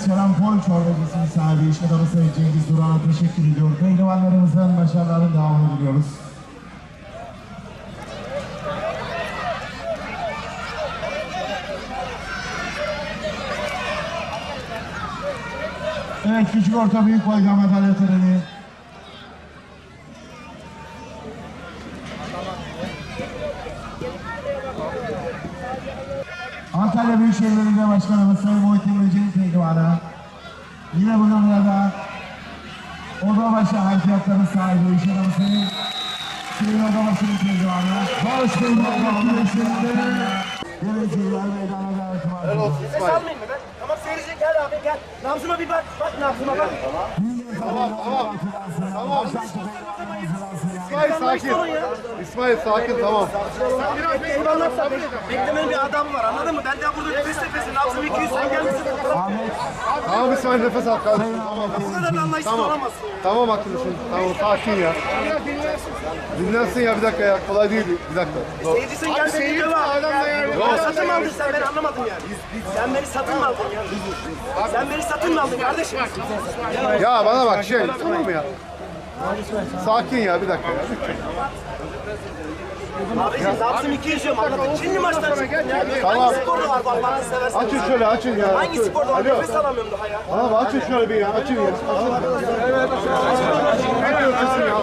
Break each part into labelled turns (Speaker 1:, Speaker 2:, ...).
Speaker 1: Evet, Şarampol çorbacısının sahibi iş adamı Sayın Cengiz Duran'a teşekkür ediyorum. Pehlivanlarımızın başarılarının devamını diliyoruz. Evet, küçük orta büyük boy madalya töreni. Antalya Büyükşehir Belediye Başkanımız Sayın Muhittin Böceğin Pehlivan'a yine bununla da Odabaşı Harfiyatları sahibi Sayın Sayın Odabaşı'nın Pehlivan'a Hoş Pehlivan'a Güneşlerinde Geleceğiler meydana davet var.
Speaker 2: Nefes almayayım mı ben? Tamam seyirci gel abi gel. Nabzıma bir bak. Bak nabzıma bak.
Speaker 1: Tamam tamam. Tamam.
Speaker 3: İsmail sakin. İsmail sakin tamam.
Speaker 2: Beklemenin bir adamı var anladın mı? Ben de burada nefes nefesin. Nabzım 200 sen gelmişsin.
Speaker 3: Tamam İsmail nefes al kardeşim. Tamam.
Speaker 2: Bu kadar anlayışsız
Speaker 3: Tamam.
Speaker 2: olamazsın.
Speaker 3: Tamam haklısın. Tamam sakin ya. Dinlensin ya bir dakika ya. Kolay değil. Bir dakika. Dur.
Speaker 2: Seyirci sen gel beni. Gel. Satın mı aldın sen ben anlamadım yani. Sen beni satın mı aldın ya? Sen beni satın mı aldın kardeşim?
Speaker 3: Ya bana bak şey tamam mı ya? Sakin ya bir dakika ya.
Speaker 2: Abiciğim nabzım 200 diyorum anladın. Şimdi maçtan çıktın ya.
Speaker 3: Tamam.
Speaker 2: Hangi sporda var bak bana seversen.
Speaker 3: Açın şöyle açın ya.
Speaker 2: Hangi sporda var? Nefes alamıyorum daha ya.
Speaker 3: Bak açın şöyle bir ya. Açın ya. Evet. Ne diyorsun ya?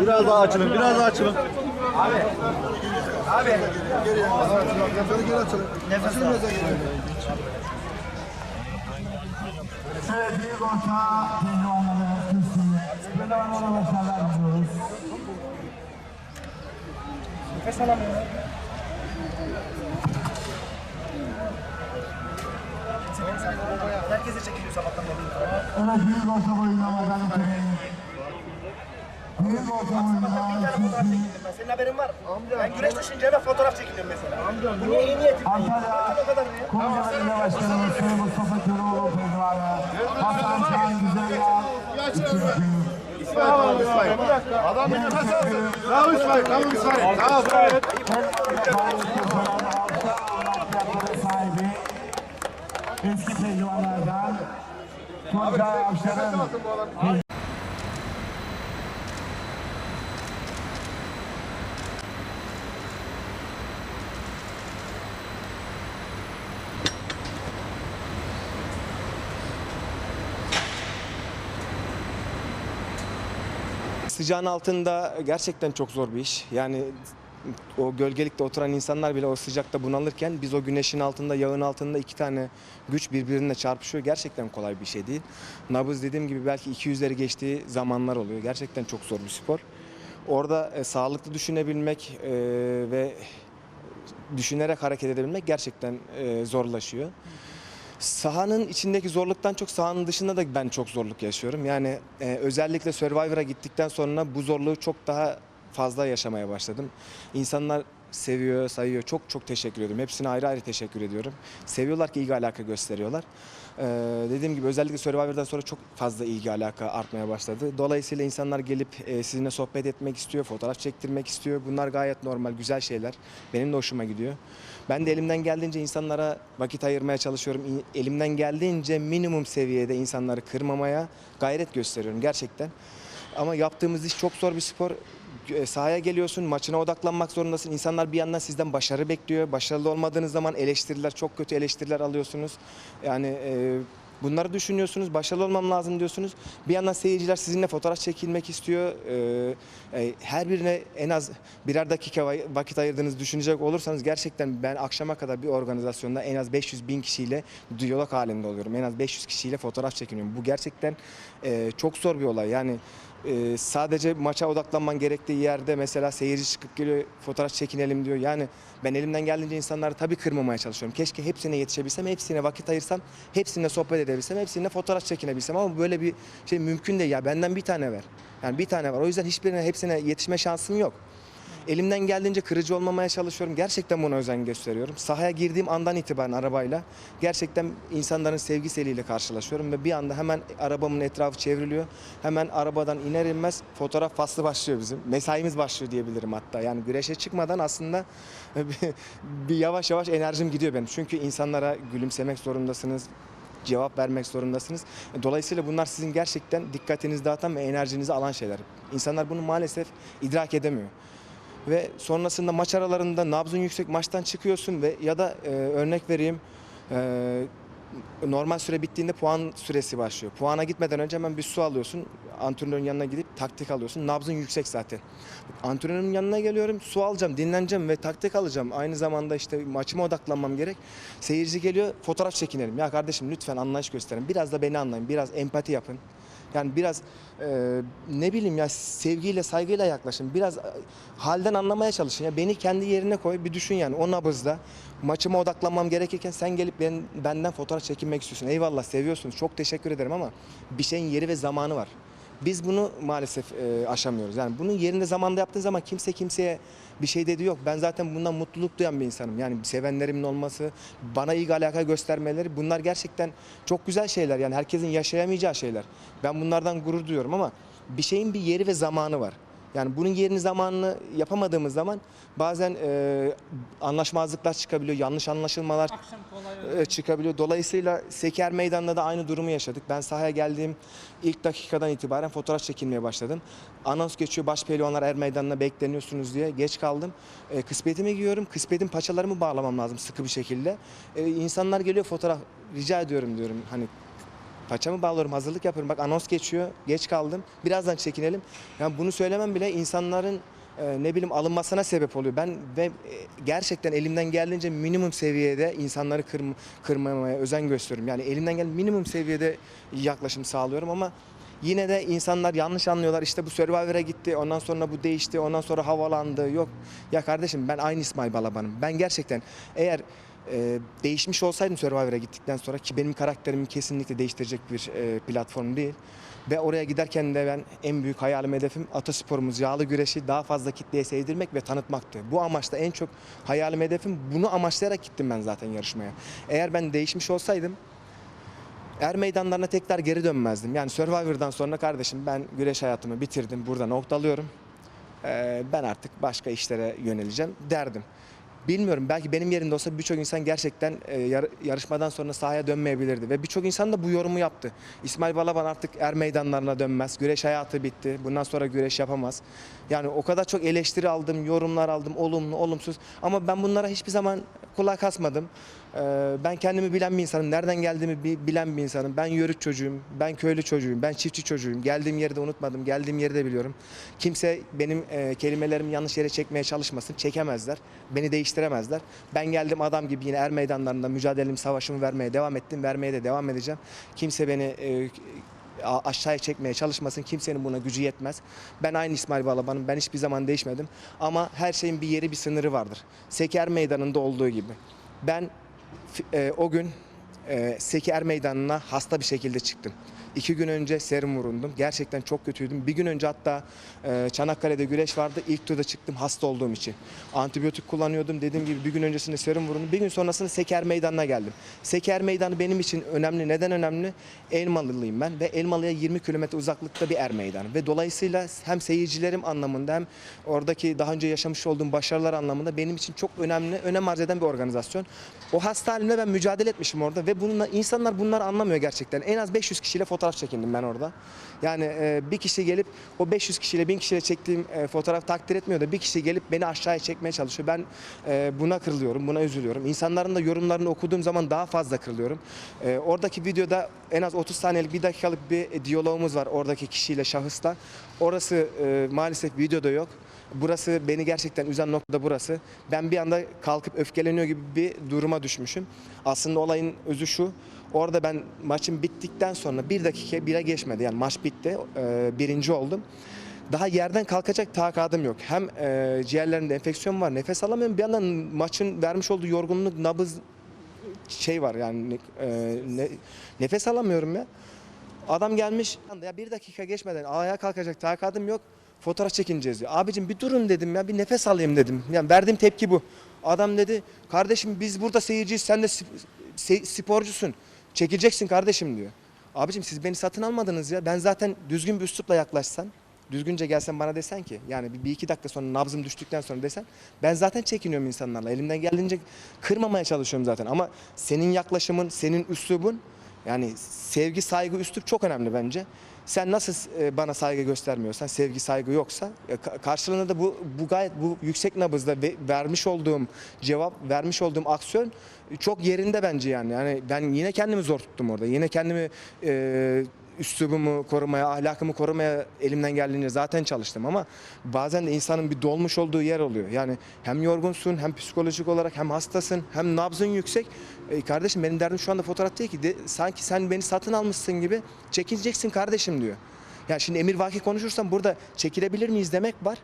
Speaker 4: Biraz daha açılın, biraz daha açılın.
Speaker 1: Evet, büyük orta pehlivanları kürsüye. Pehlivanlara başarılar diliyoruz.
Speaker 2: Nefes alamıyorum. Herkese çekiliyor sabahtan beri.
Speaker 1: Evet, büyük orta boyunca madalya töreni. Büyük orta boyunca kürsüye.
Speaker 2: Ben senin haberin var. Ben güreş düşünce hemen fotoğraf çekiliyorum mesela. Amca. Bu ne iyi niyetim.
Speaker 1: Antalya
Speaker 2: O kadar ne?
Speaker 1: Konya Belediye Başkanımız Sayın Mustafa Köroğlu Pehlivan'a. Hasan Çağan Güzeller. İkinci.
Speaker 3: Tamam İsmail. Adam bir nefes alsın. Tamam İsmail. Tamam İsmail. Tamam. Evet.
Speaker 1: sahibi eski pehlivanlardan Tuncay Avşar'ın
Speaker 5: Sıcağın altında gerçekten çok zor bir iş. Yani o gölgelikte oturan insanlar bile o sıcakta bunalırken biz o güneşin altında, yağın altında iki tane güç birbirine çarpışıyor. Gerçekten kolay bir şey değil. Nabız dediğim gibi belki 200'leri geçtiği zamanlar oluyor. Gerçekten çok zor bir spor. Orada e, sağlıklı düşünebilmek e, ve düşünerek hareket edebilmek gerçekten e, zorlaşıyor. Sahanın içindeki zorluktan çok sahanın dışında da ben çok zorluk yaşıyorum. Yani e, özellikle Survivor'a gittikten sonra bu zorluğu çok daha fazla yaşamaya başladım. İnsanlar seviyor, sayıyor. Çok çok teşekkür ediyorum. Hepsine ayrı ayrı teşekkür ediyorum. Seviyorlar ki ilgi alaka gösteriyorlar. Ee, dediğim gibi özellikle Survivor'dan sonra çok fazla ilgi alaka artmaya başladı. Dolayısıyla insanlar gelip e, sizinle sohbet etmek istiyor, fotoğraf çektirmek istiyor. Bunlar gayet normal, güzel şeyler. Benim de hoşuma gidiyor. Ben de elimden geldiğince insanlara vakit ayırmaya çalışıyorum. Elimden geldiğince minimum seviyede insanları kırmamaya gayret gösteriyorum gerçekten. Ama yaptığımız iş çok zor bir spor. E, Sahaya geliyorsun, maçına odaklanmak zorundasın. İnsanlar bir yandan sizden başarı bekliyor. Başarılı olmadığınız zaman eleştiriler, çok kötü eleştiriler alıyorsunuz. Yani e, bunları düşünüyorsunuz, başarılı olmam lazım diyorsunuz. Bir yandan seyirciler sizinle fotoğraf çekilmek istiyor. E, e, her birine en az birer dakika va- vakit ayırdığınızı düşünecek olursanız gerçekten ben akşama kadar bir organizasyonda en az 500 bin kişiyle diyalog halinde oluyorum. En az 500 kişiyle fotoğraf çekiniyorum. Bu gerçekten e, çok zor bir olay. Yani e, sadece maça odaklanman gerektiği yerde mesela seyirci çıkıp geliyor fotoğraf çekinelim diyor. Yani ben elimden geldiğince insanları tabii kırmamaya çalışıyorum. Keşke hepsine yetişebilsem, hepsine vakit ayırsam, hepsine sohbet edebilsem, hepsine fotoğraf çekinebilsem ama böyle bir şey mümkün değil ya. Benden bir tane ver. Yani bir tane var. O yüzden hiçbirine hepsine yetişme şansım yok. Elimden geldiğince kırıcı olmamaya çalışıyorum. Gerçekten buna özen gösteriyorum. Sahaya girdiğim andan itibaren arabayla gerçekten insanların sevgisiyle karşılaşıyorum ve bir anda hemen arabamın etrafı çevriliyor. Hemen arabadan iner inmez fotoğraf faslı başlıyor bizim. Mesaimiz başlıyor diyebilirim hatta. Yani güreşe çıkmadan aslında bir yavaş yavaş enerjim gidiyor benim. Çünkü insanlara gülümsemek zorundasınız cevap vermek zorundasınız. Dolayısıyla bunlar sizin gerçekten dikkatinizi dağıtan ve enerjinizi alan şeyler. İnsanlar bunu maalesef idrak edemiyor. Ve sonrasında maç aralarında nabzın yüksek maçtan çıkıyorsun ve ya da e, örnek vereyim e, normal süre bittiğinde puan süresi başlıyor. Puana gitmeden önce hemen bir su alıyorsun. Antrenörün yanına gidip taktik alıyorsun. Nabzın yüksek zaten. Antrenörün yanına geliyorum. Su alacağım, dinleneceğim ve taktik alacağım. Aynı zamanda işte maçıma odaklanmam gerek. Seyirci geliyor, fotoğraf çekinelim. Ya kardeşim lütfen anlayış gösterin. Biraz da beni anlayın. Biraz empati yapın. Yani biraz e, ne bileyim ya sevgiyle saygıyla yaklaşın. Biraz e, halden anlamaya çalışın. Ya beni kendi yerine koy bir düşün yani o nabızda maçıma odaklanmam gerekirken sen gelip ben, benden fotoğraf çekinmek istiyorsun. Eyvallah seviyorsunuz. Çok teşekkür ederim ama bir şeyin yeri ve zamanı var. Biz bunu maalesef e, aşamıyoruz. Yani bunun yerinde zamanda yaptığın zaman kimse kimseye bir şey dediği yok. Ben zaten bundan mutluluk duyan bir insanım. Yani sevenlerimin olması, bana ilgi alaka göstermeleri bunlar gerçekten çok güzel şeyler. Yani herkesin yaşayamayacağı şeyler. Ben bunlardan gurur duyuyorum ama bir şeyin bir yeri ve zamanı var. Yani bunun yerini zamanını yapamadığımız zaman bazen e, anlaşmazlıklar çıkabiliyor, yanlış anlaşılmalar e, çıkabiliyor. Dolayısıyla Seker Meydanı'nda da aynı durumu yaşadık. Ben sahaya geldiğim ilk dakikadan itibaren fotoğraf çekilmeye başladım. Anons geçiyor, baş pehlivanlar Er Meydanı'na bekleniyorsunuz diye. Geç kaldım. E, kıspetimi giyiyorum. Kıspetin paçalarımı bağlamam lazım sıkı bir şekilde. E, insanlar geliyor fotoğraf rica ediyorum diyorum. Hani Paçamı bağlıyorum, hazırlık yapıyorum. Bak anons geçiyor, geç kaldım. Birazdan çekinelim. Yani bunu söylemem bile insanların e, ne bileyim alınmasına sebep oluyor. Ben ve e, gerçekten elimden geldiğince minimum seviyede insanları kırm kırmamaya özen gösteriyorum. Yani elimden gelen minimum seviyede yaklaşım sağlıyorum ama yine de insanlar yanlış anlıyorlar. İşte bu Survivor'a gitti, ondan sonra bu değişti, ondan sonra havalandı. Yok ya kardeşim ben aynı İsmail Balaban'ım. Ben gerçekten eğer e, değişmiş olsaydım Survivor'a gittikten sonra ki benim karakterimi kesinlikle değiştirecek bir e, platform değil. Ve oraya giderken de ben en büyük hayalim hedefim atasporumuz yağlı güreşi daha fazla kitleye sevdirmek ve tanıtmaktı. Bu amaçta en çok hayalim hedefim bunu amaçlayarak gittim ben zaten yarışmaya. Eğer ben değişmiş olsaydım Er meydanlarına tekrar geri dönmezdim. Yani Survivor'dan sonra kardeşim ben güreş hayatımı bitirdim. Burada noktalıyorum. Ee, ben artık başka işlere yöneleceğim derdim. Bilmiyorum belki benim yerimde olsa birçok insan gerçekten e, yar- yarışmadan sonra sahaya dönmeyebilirdi. Ve birçok insan da bu yorumu yaptı. İsmail Balaban artık er meydanlarına dönmez. Güreş hayatı bitti. Bundan sonra güreş yapamaz. Yani o kadar çok eleştiri aldım, yorumlar aldım. Olumlu, olumsuz. Ama ben bunlara hiçbir zaman kulak asmadım. Ee, Ben kendimi bilen bir insanım. Nereden geldiğimi bi- bilen bir insanım. Ben yörük çocuğuyum. Ben köylü çocuğuyum. Ben çiftçi çocuğuyum. Geldiğim yeri de unutmadım. Geldiğim yeri de biliyorum. Kimse benim e, kelimelerimi yanlış yere çekmeye çalışmasın. Çekemezler. Beni değiştiremezler. Ben geldim adam gibi yine er meydanlarında mücadelemi, savaşımı vermeye devam ettim. Vermeye de devam edeceğim. Kimse beni e, aşağıya çekmeye çalışmasın. Kimsenin buna gücü yetmez. Ben aynı İsmail Balaban'ım. Ben hiçbir zaman değişmedim. Ama her şeyin bir yeri, bir sınırı vardır. Seker Meydanı'nda olduğu gibi. Ben e, o gün e, Seker Meydanı'na hasta bir şekilde çıktım. İki gün önce serum vurundum. Gerçekten çok kötüydüm. Bir gün önce hatta e, Çanakkale'de güreş vardı. İlk turda çıktım hasta olduğum için. Antibiyotik kullanıyordum. Dediğim gibi bir gün öncesinde serum vurundum. Bir gün sonrasında Seker Meydanı'na geldim. Seker Meydanı benim için önemli. Neden önemli? Elmalılıyım ben ve Elmalı'ya 20 kilometre uzaklıkta bir er meydanı. Ve dolayısıyla hem seyircilerim anlamında hem oradaki daha önce yaşamış olduğum başarılar anlamında benim için çok önemli, önem arz eden bir organizasyon. O hasta ben mücadele etmişim orada ve bununla insanlar bunları anlamıyor gerçekten. En az 500 kişiyle fotoğraf çekindim ben orada. Yani e, bir kişi gelip o 500 kişiyle 1000 kişiyle çektiğim e, fotoğraf takdir etmiyor da bir kişi gelip beni aşağıya çekmeye çalışıyor. Ben e, buna kırılıyorum, buna üzülüyorum. İnsanların da yorumlarını okuduğum zaman daha fazla kırılıyorum. E, oradaki videoda en az 30 saniyelik bir dakikalık bir e, diyalogumuz var oradaki kişiyle, şahısla. Orası e, maalesef videoda yok. Burası beni gerçekten üzen nokta burası. Ben bir anda kalkıp öfkeleniyor gibi bir duruma düşmüşüm. Aslında olayın özü şu. Orada ben maçın bittikten sonra bir dakika bile geçmedi. Yani maç bitti. e, birinci oldum. Daha yerden kalkacak takadım yok. Hem e, ciğerlerimde enfeksiyon var, nefes alamıyorum. Bir yandan maçın vermiş olduğu yorgunluk, nabız şey var yani e, ne- nefes alamıyorum ya. Adam gelmiş ya bir dakika geçmeden ayağa kalkacak takadım yok. Fotoğraf çekineceğiz diyor. Abicim bir durun dedim ya bir nefes alayım dedim. Yani verdiğim tepki bu. Adam dedi kardeşim biz burada seyirciyiz sen de sp- se- sporcusun. Çekileceksin kardeşim diyor. Abicim siz beni satın almadınız ya. Ben zaten düzgün bir üslupla yaklaşsan, düzgünce gelsen bana desen ki yani bir, iki dakika sonra nabzım düştükten sonra desen ben zaten çekiniyorum insanlarla. Elimden geldiğince kırmamaya çalışıyorum zaten ama senin yaklaşımın, senin üslubun yani sevgi, saygı, üslup çok önemli bence. Sen nasıl e, bana saygı göstermiyorsan, sevgi, saygı yoksa e, ka- karşılığında da bu, bu gayet bu yüksek nabızda ve- vermiş olduğum cevap, vermiş olduğum aksiyon çok yerinde bence yani. Yani ben yine kendimi zor tuttum orada. Yine kendimi e, üslubumu korumaya, ahlakımı korumaya elimden geldiğince zaten çalıştım ama bazen de insanın bir dolmuş olduğu yer oluyor. Yani hem yorgunsun, hem psikolojik olarak hem hastasın, hem nabzın yüksek. E, kardeşim benim derdim şu anda fotoğraf değil ki. De, sanki sen beni satın almışsın gibi çekileceksin kardeşim diyor. Ya şimdi emir vaki konuşursam burada çekilebilir miyiz demek var.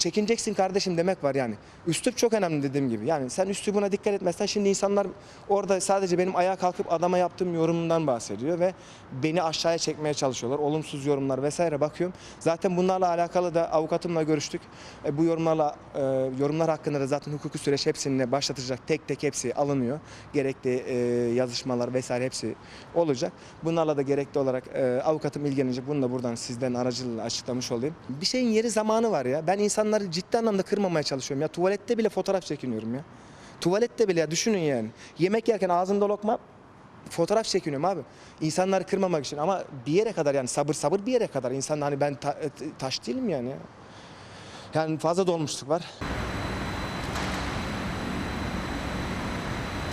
Speaker 5: Çekineceksin kardeşim demek var yani. Üslup çok önemli dediğim gibi. Yani sen üslubuna dikkat etmezsen şimdi insanlar orada sadece benim ayağa kalkıp adama yaptığım yorumumdan bahsediyor ve beni aşağıya çekmeye çalışıyorlar. Olumsuz yorumlar vesaire bakıyorum. Zaten bunlarla alakalı da avukatımla görüştük. E, bu yorumlarla e, yorumlar hakkında da zaten hukuki süreç hepsini başlatacak. Tek tek hepsi alınıyor. Gerekli e, yazışmalar vesaire hepsi olacak. Bunlarla da gerekli olarak e, avukatım ilgilenecek. Bunu da buradan sizden aracılığıyla açıklamış olayım. Bir şeyin yeri zamanı var ya. Ben insanları ciddi anlamda kırmamaya çalışıyorum. Ya tuvalette bile fotoğraf çekiniyorum ya. Tuvalette bile ya düşünün yani. Yemek yerken ağzımda lokma fotoğraf çekiniyorum abi. İnsanları kırmamak için ama bir yere kadar yani sabır sabır bir yere kadar. İnsan hani ben ta- taş değilim yani. ya. Yani fazla dolmuşluk var.